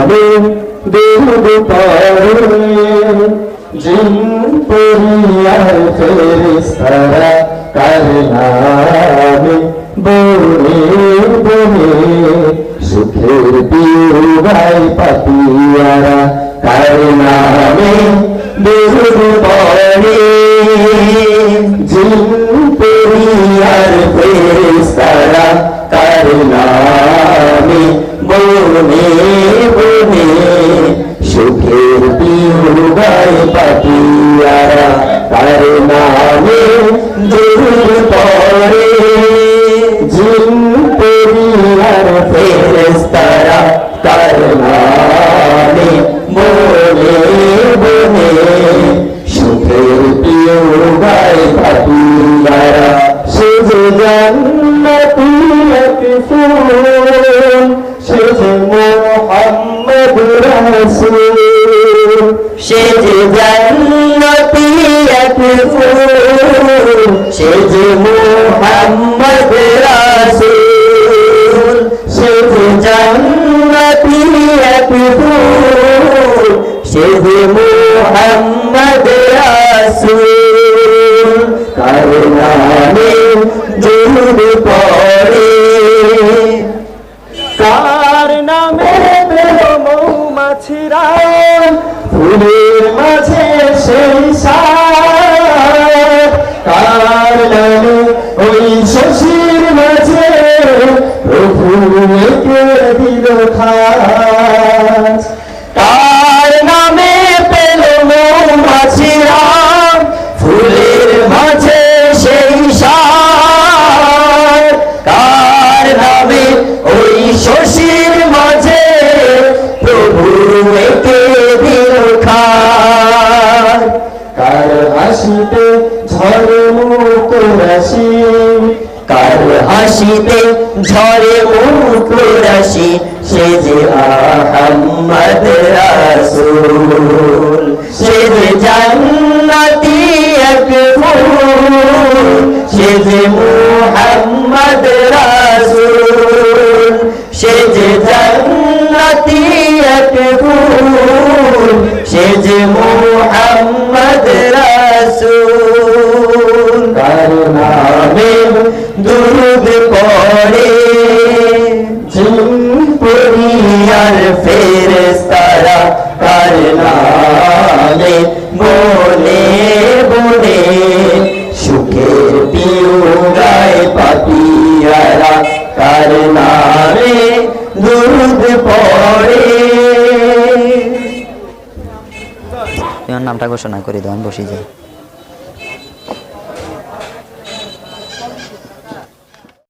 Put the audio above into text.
নামে দুরুদ পড়ে জিন পরিয়ার ফেরেশতারা কার নামে বনে বনে সুখের বনে সুখের পিউবাই পাপিয়ারা কার নামে দুরুদ পড়ে জিন পরিয়ার ফেরেশতারা কার নামে বনে বনে সুখের পিউবাই পাপিয়ারা সে যে জান্নাতি ফুল, সে মোহাম্মদ রাসূল সে যে জান্নাতি এক ফুল, সে যে মোহাম্মদ রাসূল, সে যে জান্নাতি এক ফুল, সে যে মোহাম্মদ রাসূল। কার মৌমাছিরা ফুলের মাঝে সেই কার নামে ওই শশীর মাঝে প্রভু দিল খাস হাসিতে ঝড়ে মুখ রাশি। কার হাসিতে ঝরে মুখ রাশি? সে যে আহম্মদ রাসূল। সে যে জান্নাতি এক ফুল। সে যে মুহাম্মদ রাসূল। সে যে জান্নাতি এক ফুল। সে যে মুহাম্মদ বলে সুখের পিউ গায় পাপিয়ারা কার নামে দুরুদ পড়ে। নামটা ঘোষণা করে দেওয়ান বসে যাই।